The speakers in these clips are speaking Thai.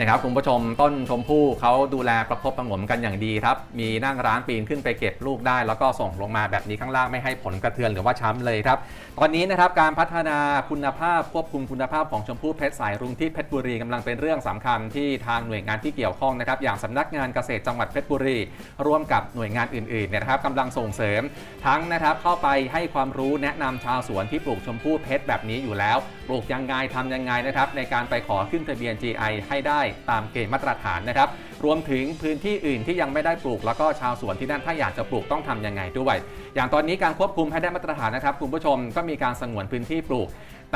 นะครับคุณผู้ชมต้นชมพู่เขาดูแลประคบประงมกันอย่างดีครับ มีนั่งร้านปีนขึ้นไปเก็บลูกได้ แล้วก็ส่งลงมาแบบนี้ข้างล่างไม่ให้ผลกระเทือนหรือว่าช้ำเลยครับ ตอนนี้นะครับการพัฒนาคุณภาพควบคุมคุณภาพของชมพู่เพชรสายรุ้งที่เพชรบุรีกำลังเป็นเรื่องสำคัญที่ทางหน่วยงานที่เกี่ยวข้องนะครับอย่างสำนักงานเกษตรจังหวัดเพชรบุรี ร่วมกับหน่วยงานอื่นๆเนี่ยนะครับกำลังส่งเสริมทั้งนะครับเข้าไปให้ความรู้แนะนำชาวสวนที่ปลูกชมพู่เพชรแบบนี้อยู่แล้ว ปลูกยังไงทำยังไงนะครับในการไปขอขึ้นทะเบียน GI ให้ได้ตามเกณฑ์มาตรฐานนะครับ รวมถึงพื้นที่อื่นที่ยังไม่ได้ปลูก แล้วก็ชาวสวนที่นั่นถ้าอยากจะปลูกต้องทำยังไงด้วย อย่างตอนนี้การควบคุมให้ได้มาตรฐานนะครับคุณผู้ชมก็มีการสงวนพื้นที่ปลูก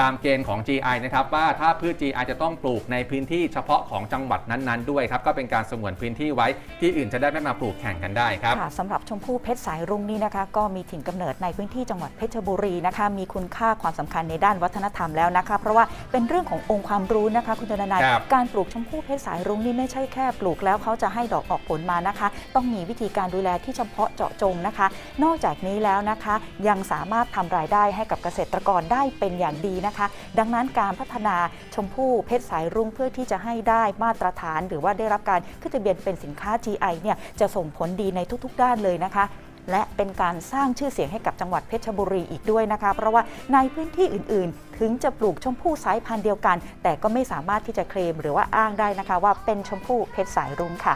ตามเกณฑ์ของ GI นะครับว่าถ้าพืช GI จะต้องปลูกในพื้นที่เฉพาะของจังหวัดนั้นๆ ด้วยครับ ก็เป็นการสงวนพื้นที่ไว้ที่อื่นจะได้ไม่มาปลูกแข่งกันได้ครับค่ะสำหรับชมพู่เพชรสายรุ้งนี่นะคะ ก็มีถิ่นกำเนิดในพื้นที่จังหวัดเพชรบุรีนะคะมีคุณค่าความสำคัญในด้านวัฒนธรรมแล้วนะคะ เพราะว่าเป็นเรื่องขององค์ความรู้นะคะ คุณจนนายครับการปลูกชมพู่เพชรสายรุ้งนี่ไม่ใช่แค่ปลูกแล้วแล้วเขาจะให้ดอกออกผลมานะคะ ต้องมีวิธีการดูแลที่เฉพาะเจาะจงนะคะ นอกจากนี้แล้วนะคะ ยังสามารถทำรายได้ให้กับเกษตรกรได้เป็นอย่างดีนะคะ ดังนั้นการพัฒนาชมพู่เพชรสายรุ่งเพื่อที่จะให้ได้มาตรฐาน หรือว่าได้รับการขึ้นทะเบียนเป็นสินค้า GI เนี่ยจะส่งผลดีในทุก ๆ ด้านเลยนะคะ และเป็นการสร้างชื่อเสียงให้กับจังหวัดเพชรบุรีอีกด้วยนะคะ เพราะว่าในพื้นที่อื่น ๆ ถึงจะปลูกชมพู่สายพันธุ์เดียวกัน แต่ก็ไม่สามารถที่จะเคลมหรือว่าอ้างได้นะคะ ว่าเป็นชมพู่เพชรสายรุ้งค่ะ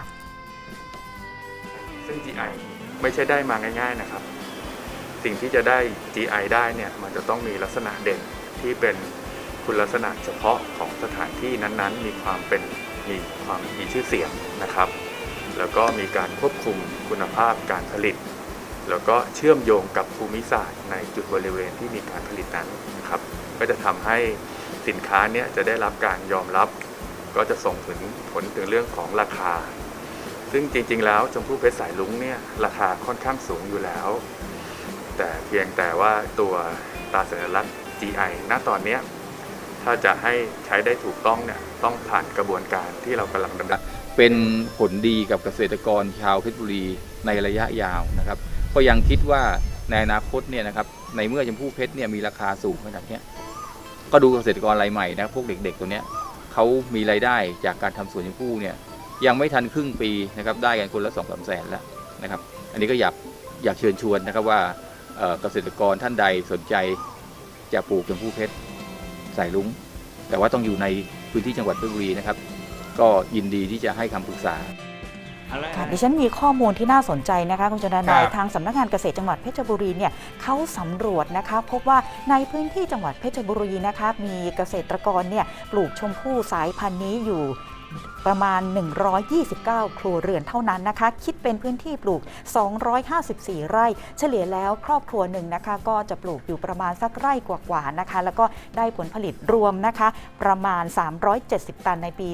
ซึ่ง GI ไม่ใช่ได้มาง่าย ๆนะครับ สิ่งที่จะได้ GI ได้เนี่ยมันจะต้องมีลักษณะเด่นที่เป็นคุณลักษณะเฉพาะของสถานที่นั้นๆ มีความเป็นมีความมีชื่อเสียงนะครับ แล้วก็มีการควบคุมคุณภาพการผลิต แล้วก็เชื่อมโยงกับภูมิศาสตร์ในจุดบริเวณที่มีการผลิตนั้นนะครับ ก็จะทำให้สินค้าเนี้ยจะได้รับการยอมรับ ก็จะส่งถึงผลถึงเรื่องของราคา ซึ่งจริง ๆ แล้วชมพู่เพชรสายลุงเนี่ยราคาค่อนข้างสูงอยู่แล้ว แต่เพียงแต่ว่าตัวตราสัญลักษณ์ GI ณตอนเนี้ยถ้าจะให้ใช้ได้ถูกต้องเนี่ยต้องผ่านกระบวนการที่เรากำลังดำเนินเป็นผลดีกับเกษตรกรชาวเพชรบุรีในระยะยาวนะครับ ก็ยังคิดว่าในอนาคตเนี่ยนะครับในเมื่อชมพู่เพชรเนี่ยมีราคาสูงขนาดนี้ก็ดูเกษตรกรรายใหม่นะพวกเด็กๆตัวเนี้ยเขามีรายได้จากการทำสวนชมพู่เนี่ยยังไม่ทันครึ่งปีนะครับได้กันคนละสองสามแสนแล้วนะครับ อันนี้ก็อยากอยากเชิญชวนนะครับว่าเอ่อเกษตรกรท่านใดสนใจจะปลูกชมพู่เพชรสายลุงแต่ว่าต้องอยู่ในพื้นที่จังหวัดเพชรบุรีนะครับ ก็ยินดีที่จะให้คำปรึกษา ค่ะดิฉันมีข้อมูลที่น่าสนใจนะคะคุณจนคนารัยบทางสำนักงานเกษตรจังหวัดเพชรบุรีเนี่ยเขาสำรวจนะคะ พบว่าในพื้นที่จังหวัดเพชรบุรีนะคะมีเกษตรกรเนี่ยปลูกชมพู่สายพันธุ์นี้อยู่ ประมาณ 129 ครัวเรือนเท่านั้นนะคะ คิดเป็นพื้นที่ปลูก 254 ไร่ เฉลี่ยแล้วครอบครัวหนึ่งนะคะ ก็จะปลูกอยู่ประมาณสักไร่กว่าๆนะคะ แล้วก็ได้ผลผลิตรวมนะคะ ประมาณ 370 ตันในปี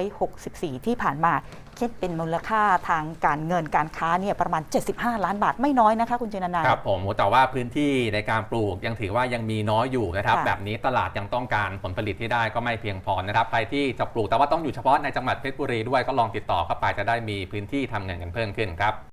2564 ที่ผ่านมาคิดเป็นมูลค่าทางการเงินการค้าเนี่ยประมาณ 75 ล้านบาทไม่น้อยนะคะ คุณจินนายครับผมแต่ว่าพื้นที่ในการปลูกยังถือว่ายังมีน้อยอยู่นะครับค่ะแบบนี้ตลาดยังต้องการผลผลิตที่ได้ก็ไม่เพียงพอนะครับใครที่จะปลูกแต่ว่าต้องอยู่เฉพาะในจังหวัดเพชรบุรีด้วยก็ลองติดต่อเข้าไปจะได้มีพื้นที่ทำเงินกันเพิ่มขึ้นครับ